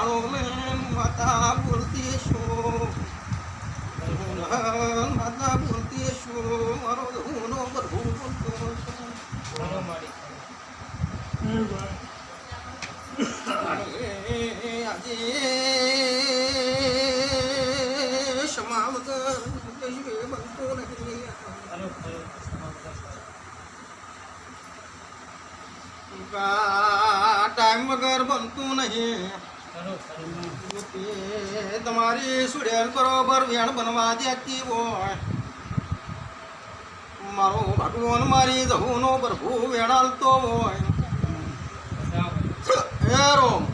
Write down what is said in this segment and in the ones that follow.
દાડો લઈને માતા બોલતી શું માતા બોલતી શું મારો ધૂનો પ્રભુ બોલતો છું એ આજે તમારી સુડેલ બરોબર વેણ બનવા દેતી હોય. મારો ભગવાન મારી જહુનો પ્રભુ વેણાલતો હોય. હે રોમ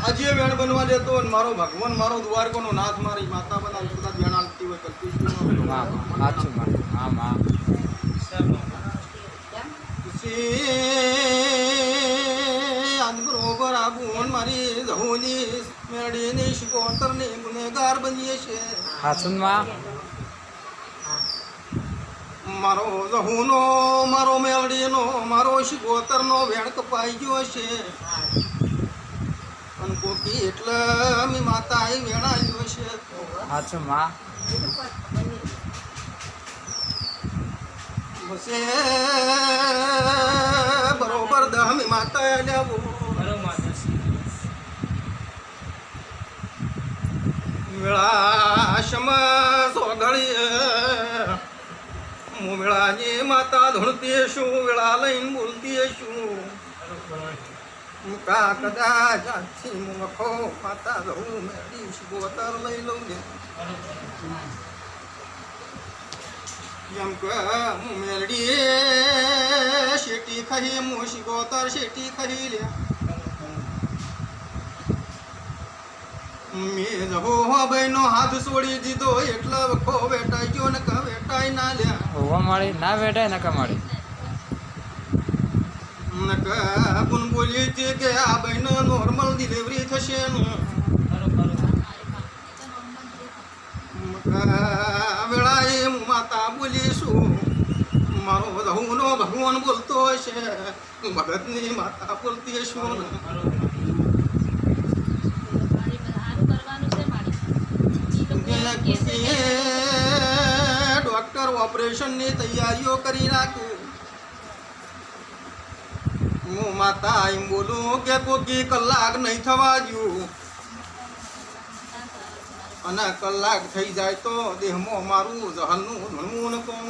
આજે વેણ બનવા દેતો ને મારો ભગવાન મારો દ્વારકોનો નાથ મારી માતા બધા કદાચ વેણાલતી હોય કલ્પી માં હા મારી જહુની મેળીની શિકોતરની ગુનેગાર બનીએ છે. મારો જહુનો મારો મેળડીનો મારો શિકોતરનો વેણ કપાઈ ગયો છે. અને કોકી એટલે મી માતા એ વેણાયો છે. સાચું માં બસે બરોબર દહમી માતા લેવો વિળાશમ સોગળી મુમેળાની માતા ધૂણતી શું વેળા લઈને બોલતી શું મુકા કદાચ આજથી મુખો માતા જવું મેળી શિગોતર લઈ લઉં ને. એમ કે હું મેળડી શેટી ખરી હું ગોતર શેટી ખરી લે. મેં જહો હો બહેનો હાથ છોડી દીધો એટલા વખો વેટાઈ ગયો ને ક વેટાઈ ના લ્યા. હોવા માળી ના બેઠાય ના મળી? ને કે બુન બોલી છે કે આ બહેન નોર્મલ ડિલિવરી થશે ને વેળાએ હું માતા બોલીશું મારો રહુનો ભગવાન બોલતો હશે હું ભગતની માતા બોલતી છું. ઓપરેશનની તૈયારીઓ કરી નાખે. હું માતા એમ બોલું કે કોકી કલાક નહીં થવા દઉં અને કલાક થઈ જાય તો દેહમાં મારું જહલનું ધણવું ને કોણ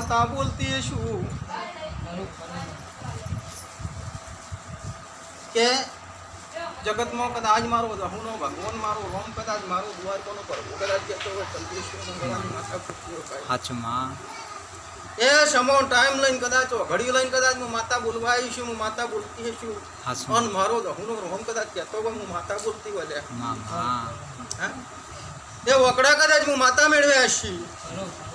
વાતા બોલતી છું કે જગતમાં કદાચ મારો રહુનો ભગવાન મારો રોમ કદાચ મારો દ્વારકોનો પ્રભુ કદાચ કહેતો હોય કલ્પેશ્વર માતા એ સમો ટાઈમ લઈને કદાચ ઘડી લઈને કદાચ હું માતા બોલવા આવી છું હું માતા બોલતી છું અને મારો જહુનો રોમ કદાચ કહેતો હોય હું માતા બોલતી હા? એ વકડા કદાચ હું માતા મેળવ્યા છી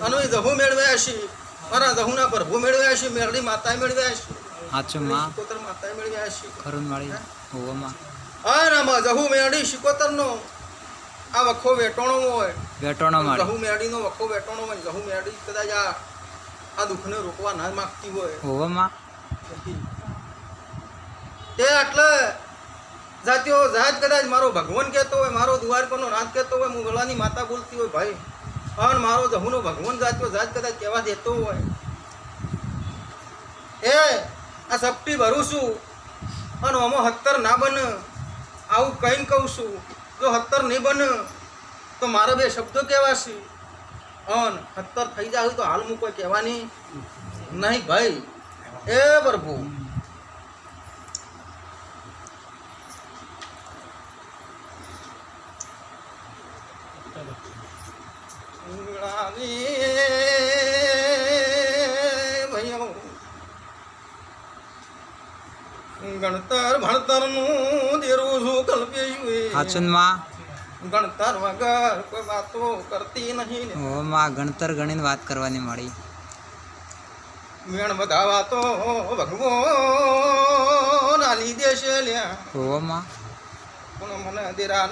અને દહુ મેળવ્યા છી મારા જહુના પ્રભુ મેળવ્યા છે મેળડી માતાએ મેળવ્યા છે સાચું માં. શિકોતર માતાએ મેળવ્યા છે ખરું મળી હોવામાં. માં અને આમાં જહુ મેળડી શિકોતરનો. આ વખો વેટોણો હોય. વેટોણો મળી. જહુ મેળડીનો વખો વેટોણો હોય જહુ મેળડી કદાચ આ આ દુઃખને રોકવા ના માગતી હોય. હોવામાં. તે એટલે જાતિઓ જાત કદાચ મારો ભગવાન કહેતો હોય મારો દ્વારકોનો નાથ કહેતો હોય હું ભલાની માતા બોલતી હોય ભાઈ. અને મારો જહુનો ભગવાન જાતિઓ જાત કદાચ કહેવા દેતો હોય. એ, આ સપટી ભરું છું. અને આમાં હત્તર ના બન. આવું કહીને કહું છું. જો હત્તર નહીં બન, તો મારા બે શબ્દો કહેવાશે અન હત્તર થઈ જાય તો હાલ હું કોઈ કહેવાની નહીં ભાઈ. એ પ્રભુ. ભાઈઓ ગણતર ભણતરનું દેરું શું માં ગણતર વગર કોઈ વાતો કરતી નહીં. ને. ઓ માં ગણતર ગણીને વાત કરવાની મળી. મેણ બધા વાતો ભગવો ના લીધે દેશે લ્યા. ઓ માં. પણ મને દેરાન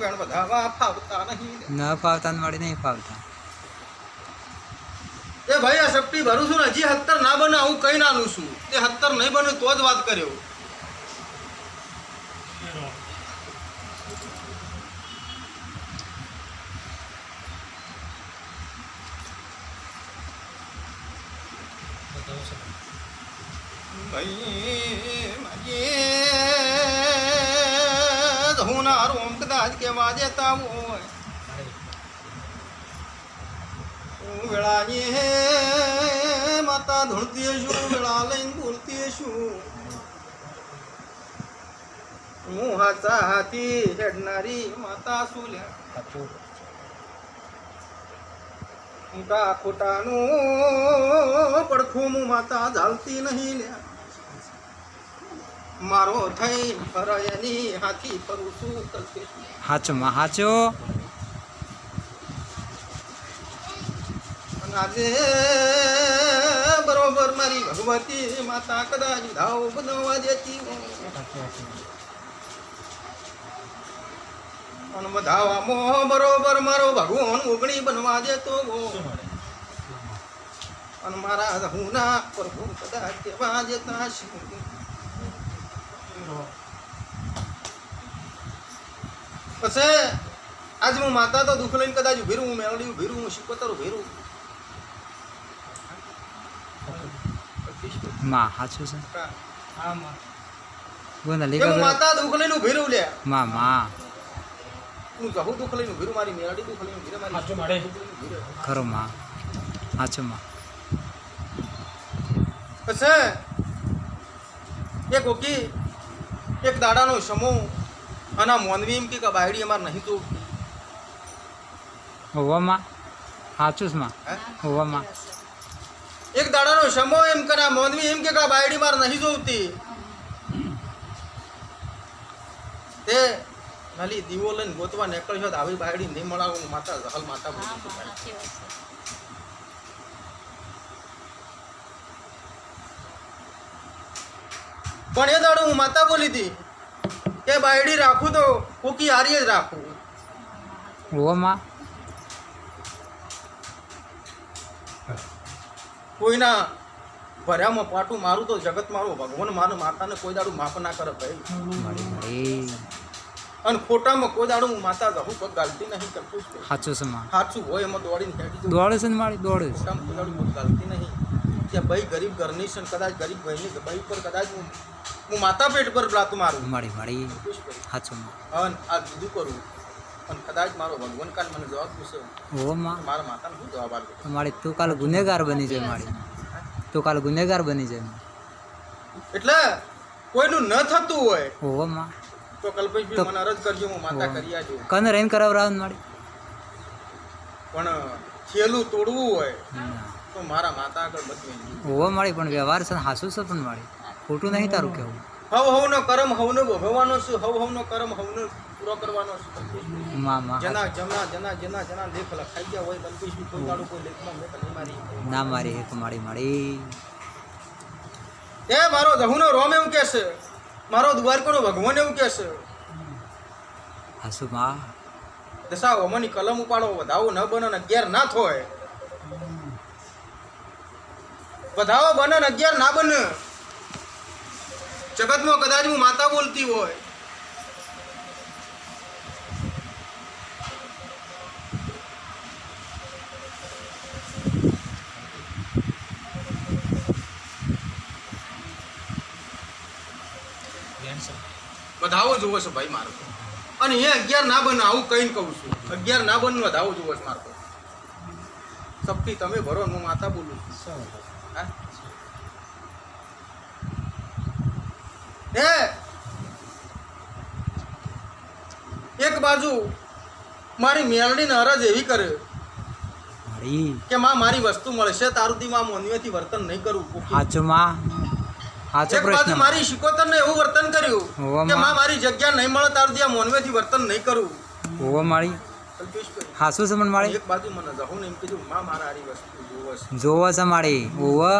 વેણ બધાવા ફાવતા નહીં. ન ફાવતા ને નહીં ફાવતા. એ ભાઈ આ સપટી ભરું છું ને હજી હત્તર ના બને હું કઈ નાનું છું. તે હત્તર નહીં બને તો જ વાત કર્યો. ભાઈ માગે હું ના રોમ કદાચ કેવા દેતા હોય. વેળાની હે, માતા ધૂળતી છું, વેળા લઈને બોલતી છું. હું હાચા હાથી હેડનારી માતા શું લ્યા. ઊંટા ખોટાનું પડખું હું માતા ઝાલતી નહીં લ્યા. મારો થઈ હરયની હાથી ફરું છું છું. હાચો. આજે બરોબર મારી ભગવતી માતા કદાચ ધાવ બનાવવા દેતી પણ બધાવામાં બરોબર મારો ભગવાન ઓગણી બનવા દેતો હોય. અને મારા હુના પ્રભુ કદાચ કેવા દેતા છે પછી આજ હું માતા તો દુઃખ લઈને કદાચ ઊભી રહું હું મેળવી ઊભી રહું હું શિકોતર ઊભી રહું. માં હાચું છે હા. કે બોલ કરો. માતા દુઃખ લઈને ઊભી રહું લે માં માં. હું કહું દુઃખ લઈને ઊભી રહું મારી મેળડી દુઃખ લઈને ઊભી રહે મારી દુઃખ માડે ખરો માં. હાચો માં. પછી એક ઓકી એક દાડાનો સમૂહ અને આ મોનવી એમ કે બાયડી અમારે નહીં તો હોવામાં? સાચું માં. હોવામાં. એક દાડાનો સમો એમ કરે આ મોનવી એમ કે બાયડી મારે નહીં જોવતી. તે ખાલી દીવો લઈને ગોતવા નીકળ્યો તો આવી બાયડી નહીં મળાવું માતા હાલ માતા બોલું છું. ભાઈ. પણ એ દાડો હું માતા બોલી હતી. કે બાયડી રાખું તો કુકી હારીએ જ રાખું. ઓમાં કોઈના ભર્યામાં પાટું મારું તો જગત મારું ભગવાન મારું માતાને કોઈ દાડું માફ ના કરે ભાઈ. અને ખોટામાં કોઈ દાડું હું માતા રહું પગ ગાલતી નહીં કરતું. હાચું છે સાચું હોય એમાં દોડીને દઉં દોડે છે ને મારી? દોડે ખોટામાં કોઈ દાડું ગાલતી નહીં. કે ભાઈ ગરીબ ઘરની છે ને કદાચ ગરીબ ભાઈની ભાઈ પર કદાચ હું હું માતા પેટ પર લાતું મારું મળી મળી સાચું અને આ બીજું કરું. પણ કદાચ મારો ભગવાન કાલ મને જવાબ પૂછે. હોવા માં. મારા માતાને શું જવાબ આપ્યો તો મારી તું કાલ ગુનેગાર બની જાય મારી. તું કાલ ગુનેગાર બની જાય એટલે કોઈનું ન થતું હોય હોવા માં. તો કલ્પેશભાઈ મને અરજ કરજો હું માતા કરી આજો. કન રેન કરાવરાવ મારી? પણ થેલું તોડવું હોય. તો મારા માતા આગળ બધું હોવા મારી પણ વ્યવહાર છે હાસુ હાસું છે પણ મારી. ખોટું નહીં તારું કેવું હવ હવનો કરમ હવનો ભોગવવાનો છે હવ હવનો કરમ હવનો પૂરો કરવાનો છે. માં માં. જેના જમણા જના જના જેના લેખ લખાઈ ગયા હોય કલ્પેશભાઈ કોઈ દાડો કોઈ લેખમાં મેં મારી ના મારી એક મારી મારી. એ મારો દહુનો રોમ એવું કહેશે. મારો દ્વારકાનો ભગવાન એવું કહેશે. હાસુ મા? દશા ઓમની કલમ ઉપાડો વધાવો ન બને ને અગિયાર ના થોય. વધાવો બને ને અગિયાર ના બને. જગતમાં કદાચ હું માતા બોલતી હોય. વધાવો જોવો છો ભાઈ મારો. અને એ અગિયાર ના બને આવું કહીને કહું છું. અગિયાર ના બને વધાવો જોવો છો મારો. સપટી તમે ભરો હું માતા બોલું છું. હા? હે? એક બાજુ મારી મેલડીને અરજ એવી કરે કે માં મારી વસ્તુ મળશે તારુથી માં મોનવેથી વર્તન નહીં કરું. કોકી. માં. સાચો પ્રશ્ન. મારી એવું વર્તન કર્યું કે માં- મારી જગ્યા નહીં મળે તાર મોનવે મોનવેથી વર્તન નહીં કરું. હોવા મારી. હાસુ છે મને માળી એક બાજુ મને જહું ને એમ કીધું માં મારા આરી વસ્તુ જોવા છે. જોવો છે માળી ઓવો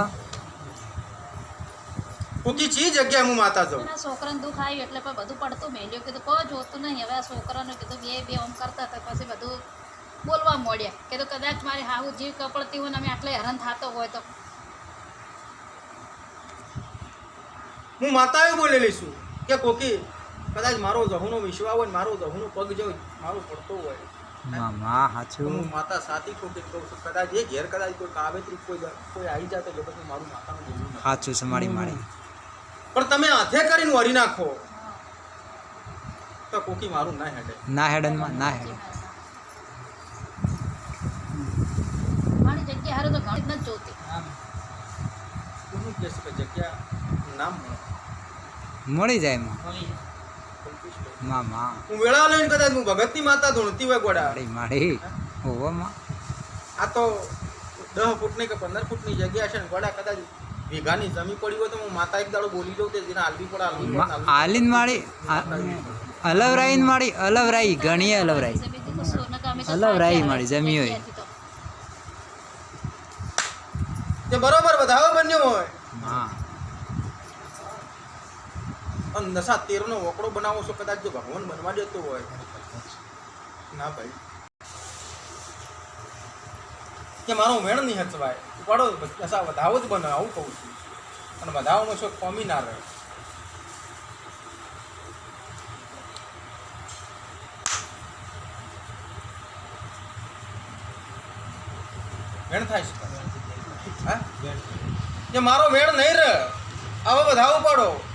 કોકી ચી જગ્યાએ હું માતા જાઉં. એના છોકરાને દુઃખ આવ્યું એટલે પણ બધું પડતું મેલ્યું કીધું કોઈ જોતું નહીં. હવે આ છોકરાને કીધું બે બે ઓમ કરતા હતા. પછી બધું બોલવા મળ્યા કીધું કદાચ મારી હાહુ જીવ કપડતી હોય ને અમે આટલે હેરાન થતો હોય તો. હું માતાએ બોલેલી છું કે કોકી કદાચ મારો જહુનો વિશ્વા હોય ને મારો જહુનો પગ જો મારો પડતો હોય. મામા હાચું. હું માતા સાથી કોકી કહું છું કદાચ એ ઘેર કદાચ કોઈ કાવેત્રી કોઈ કોઈ આવી જાય તો જો પછી મારું માતાનું હાચું છે મારી. પણ તમે હાથે કરીને વળી નાખો. તો કોકી મારું ના હેડે. ના હેડનમાં ના હેડન મારી જગ્યા હારે તો ઘણી જ નથી જોતી. કોનું કહે છે કે જગ્યા નામ મળે? મળી જાય માં માં. મામા હું વેળા લઈને કદાચ હું ભગતની માતા ધૂણતી હોય ગોડા. માડી માડી હોવામાં માં. આ તો દસ ફૂટની કે પંદર ફૂટની જગ્યા છે ને ગોડા કદાચ વીઘાની જમી પડી હોય તો હું માતા એક દાડો બોલી દઉં તે જેને હાલવી પડે હાલવી પડે, વાળી અલવરાઈન માળી અલવરાઈ ઘણી અલવરાઈ અલવરાઈ આવે. જમી હોય. તો. બરોબર વધાવો બન્યો હોય હા નશા તેરનો વકડો બનાવો છો કદાચ જો ભગવાન બનવા દેતો હોય ના ભાઈ કે મારો વેણ નહીં હચવાય પડો નશા વધાવો જ બને આવું કહું છું. અને વધાવવાનો શોખ કોમી ના રહે વેણ થાય છે? હા? જે મારો વેણ નહીં રહે આવો વધાવો પડો.